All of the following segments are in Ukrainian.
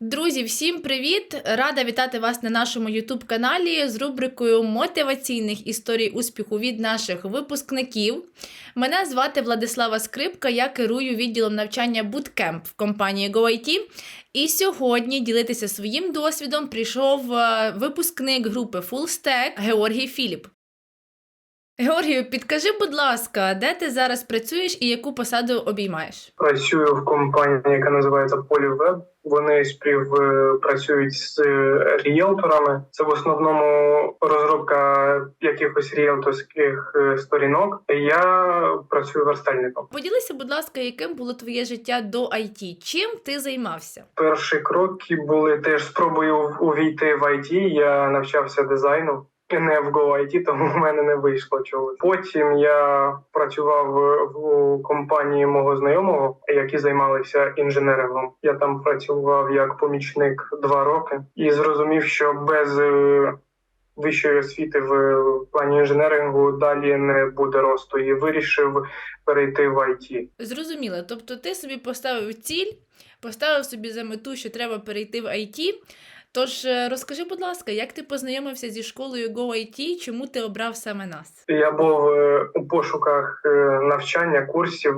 Друзі, всім привіт! Рада вітати вас на нашому youtube каналі з рубрикою мотиваційних історій успіху від наших випускників. Мене звати Владислава Скрипка, я керую відділом навчання Bootcamp в компанії GoIT. І сьогодні ділитися своїм досвідом прийшов е, випускник групи Full Stack Георгій Філіп. Георгію, підкажи, будь ласка, де ти зараз працюєш і яку посаду обіймаєш? Працюю в компанії, яка називається Polyweb. Вони співпрацюють з е, ріелторами. Це в основному розробка якихось ріелторських е, сторінок. Я працюю верстальником. Поділися, будь ласка, яким було твоє життя до IT? Чим ти займався? Перші кроки були теж спробою увійти в IT. Я навчався дизайну. Не в GoIT, тому в мене не вийшло чогось. Потім я працював в компанії мого знайомого, які займалися інженерингом. Я там працював як помічник два роки і зрозумів, що без е, вищої освіти в плані інженерингу далі не буде росту, і вирішив перейти в IT. Зрозуміло. Тобто ти собі поставив ціль, поставив собі за мету, що треба перейти в IT. Тож е, розкажи, будь ласка, як ти познайомився зі школою GoIT, чому ти обрав саме нас? Я був е, у пошуках е, навчання курсів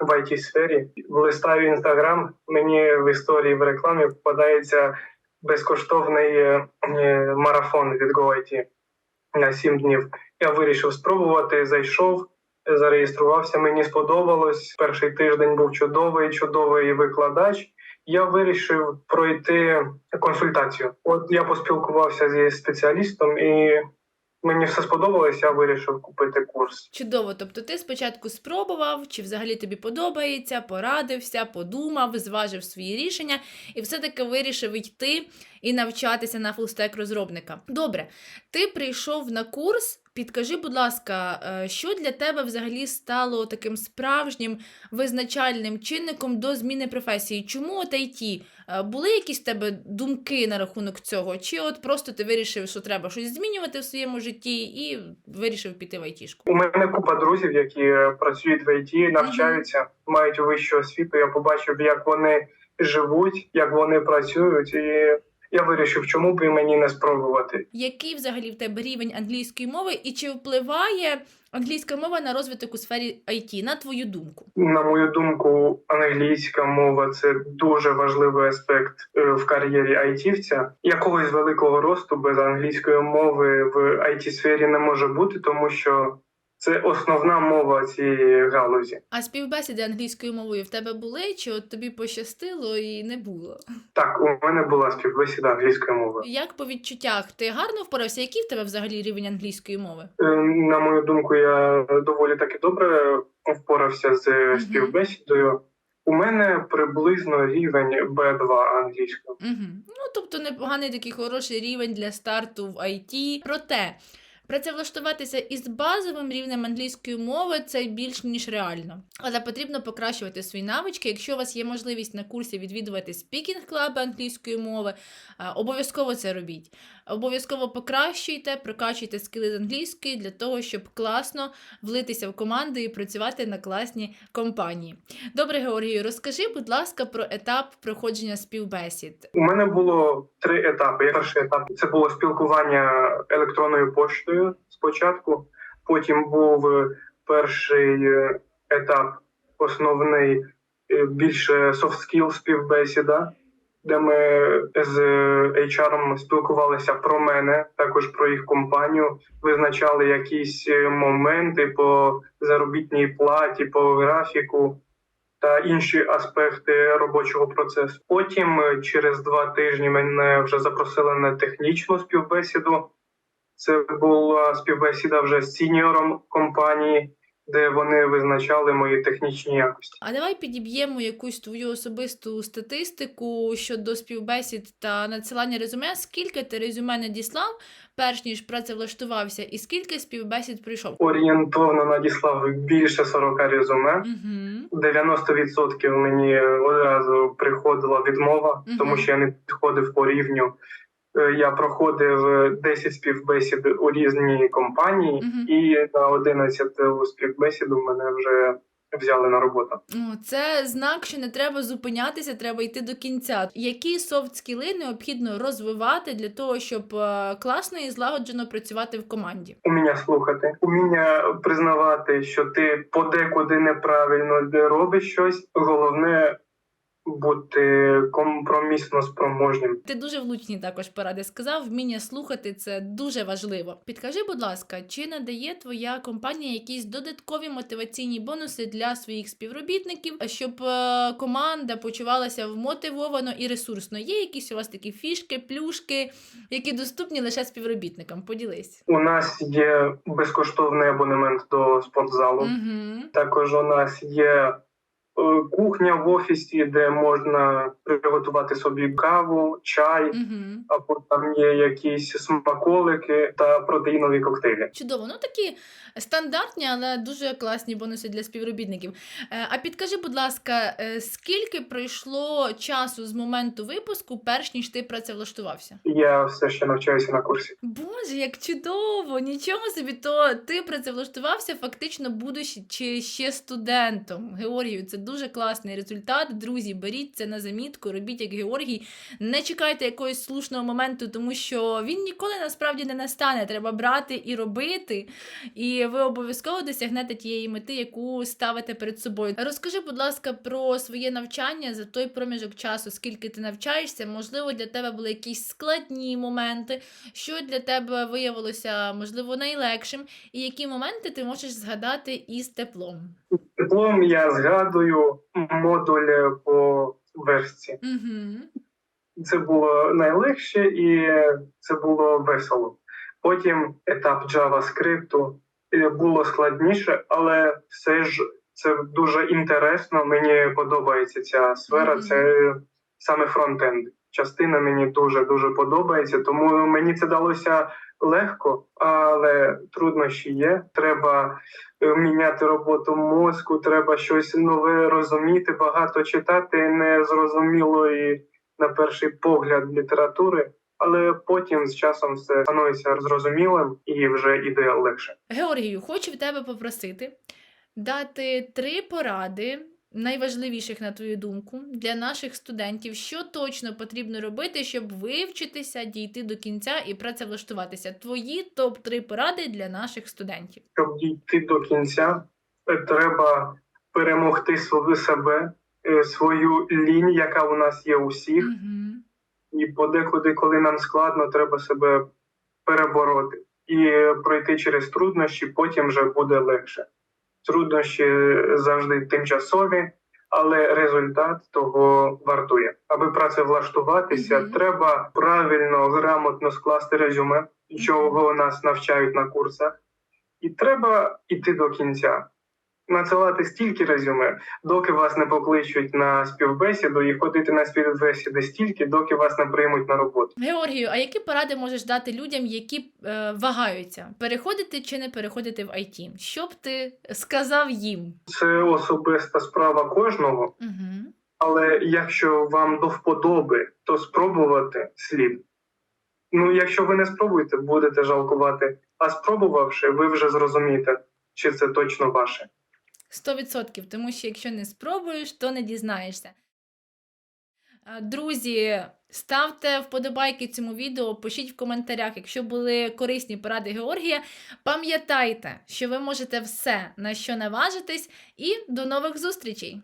в it сфері. В Листаю інстаграм. Мені в історії в рекламі попадається безкоштовний марафон від GoIT на 7 днів. Я вирішив спробувати. Зайшов, зареєструвався. Мені сподобалось. Перший тиждень був чудовий, чудовий викладач. Я вирішив пройти консультацію. От я поспілкувався зі спеціалістом, і мені все сподобалось. Я вирішив купити курс. Чудово, тобто ти спочатку спробував, чи взагалі тобі подобається, порадився, подумав, зважив свої рішення і все-таки вирішив йти і навчатися на фулстек розробника. Добре, ти прийшов на курс. Підкажи, будь ласка, е, що для тебе взагалі стало таким справжнім визначальним чинником до зміни професії? Чому от IT? Е, Були якісь в тебе думки на рахунок цього? Чи от просто ти вирішив, що треба щось змінювати в своєму житті і вирішив піти в айтішку? У мене купа друзів, які е, працюють в IT, навчаються, мають вищу освіту. Я побачив, як вони живуть, як вони працюють, і я вирішив, чому б і мені не спробувати. Який взагалі в тебе рівень англійської мови, і чи впливає англійська мова на розвиток у сфері IT, на твою думку? На мою думку, англійська мова це дуже важливий аспект е, в кар'єрі айтівця. Якогось великого росту без англійської мови в it сфері не може бути, тому що це основна мова цієї галузі. А співбесіди англійською мовою в тебе були, чи от тобі пощастило і не було? Так, у мене була співбесіда англійською мовою. Як по відчуттях ти гарно впорався? Який в тебе взагалі рівень англійської мови? Е, На мою думку, я доволі таки добре впорався з Мгм. співбесідою. У мене приблизно рівень B2 англійською. Угу. Ну тобто непоганий такий хороший рівень для старту в IT. Проте працевлаштуватися із базовим рівнем англійської мови це більш ніж реально. Але потрібно покращувати свої навички. Якщо у вас є можливість на курсі відвідувати спікінг клаби англійської мови, обов'язково це робіть. Обов'язково покращуйте, прокачуйте скіли з англійської для того, щоб класно влитися в команду і працювати на класній компанії. Добре, Георгію, розкажи, будь ласка, про етап проходження співбесід. У мене було три етапи. Перший етап це було спілкування електронною поштою спочатку. Потім був е, перший е, етап, основний е, більше soft skill співбесіда, де ми з HR спілкувалися про мене, також про їх компанію, визначали якісь е, моменти по заробітній платі, по графіку та інші аспекти робочого процесу. Потім е, через два тижні мене вже запросили на технічну співбесіду. Це була співбесіда вже з сіньором компанії, де вони визначали мої технічні якості. А давай підіб'ємо якусь твою особисту статистику щодо співбесід та надсилання резюме. Скільки ти резюме надіслав, перш ніж працевлаштувався, і скільки співбесід прийшов? Орієнтовно надіслав більше 40 резюме. Угу. 90% мені одразу приходила відмова, Мгм. тому що я не підходив по рівню. Е, Я проходив е, 10 співбесід у різні компанії, Мгм. і на 11 співбесіду мене вже взяли на роботу. О, це знак, що не треба зупинятися, треба йти до кінця. Які софт скіли необхідно розвивати для того, щоб е, класно і злагоджено працювати в команді? Уміння слухати, уміння признавати, що ти подекуди неправильно робиш щось. Головне бути компромісно спроможним. Ти дуже влучні також поради сказав. Вміння слухати це дуже важливо. Підкажи, будь ласка, чи надає твоя компанія якісь додаткові мотиваційні бонуси для своїх співробітників, щоб е, команда почувалася вмотивовано і ресурсно? Є якісь у вас такі фішки, плюшки, які доступні лише співробітникам? Поділись. У нас є безкоштовний абонемент до спортзалу. Угу. Також у нас є кухня в офісі, де можна приготувати собі каву, чай, Угу. або там є якісь смаколики та протеїнові коктейлі. Чудово, ну такі стандартні, але дуже класні бонуси для співробітників. Е, А підкажи, будь ласка, е, скільки пройшло часу з моменту випуску, перш ніж ти працевлаштувався? Я все ще навчаюся на курсі. Боже, як чудово! Нічого собі, то ти працевлаштувався, фактично будучи ще студентом. Георгію, це дуже класний результат. Друзі, беріть це на замітку, робіть як Георгій. Не чекайте якогось слушного моменту, тому що він ніколи насправді не настане. Треба брати і робити. І ви обов'язково досягнете тієї мети, яку ставите перед собою. Розкажи, будь ласка, про своє навчання за той проміжок часу, скільки ти навчаєшся. Можливо, для тебе були якісь складні моменти, що для тебе виявилося можливо найлегшим, і які моменти ти можеш згадати із теплом. Диплом я згадую модуль по версці. Угу. Це було найлегше і це було весело. Потім етап JavaScript е, було складніше, але все ж це дуже інтересно. Мені подобається ця сфера. Мгм. Це саме фронтенд. Частина мені дуже дуже подобається, тому мені це далося легко, але труднощі є. Треба е, міняти роботу мозку, треба щось нове розуміти, багато читати незрозумілої на перший погляд літератури, але потім з часом все становиться зрозумілим і вже іде легше. Георгію, хочу в тебе попросити дати три поради. Найважливіших, на твою думку, для наших студентів, що точно потрібно робити, щоб вивчитися, дійти до кінця і працевлаштуватися. Твої топ-3 поради для наших студентів. Щоб дійти до кінця, е, треба перемогти свою себе, е, свою лінь, яка у нас є у всіх. Угу. І подекуди, коли нам складно, треба себе перебороти і пройти через труднощі, потім вже буде легше. Труднощі завжди тимчасові, але результат того вартує. Аби працевлаштуватися, треба правильно, грамотно скласти резюме, чого нас навчають на курсах, і треба йти до кінця. Надсилати стільки резюме, доки вас не покличуть на співбесіду, і ходити на співбесіди стільки, доки вас не приймуть на роботу. Георгію, а які поради можеш дати людям, які е, вагаються, переходити чи не переходити в IT? Що б ти сказав їм? Це особиста справа кожного, Угу. але якщо вам до вподоби, то спробувати слід. Ну, якщо ви не спробуєте, будете жалкувати. А спробувавши, ви вже зрозумієте, чи це точно ваше. 100%, тому що якщо не спробуєш, то не дізнаєшся. Е, Друзі, ставте вподобайки цьому відео, пишіть в коментарях, якщо були корисні поради Георгія. Пам'ятайте, що ви можете все, на що наважитись, і до нових зустрічей!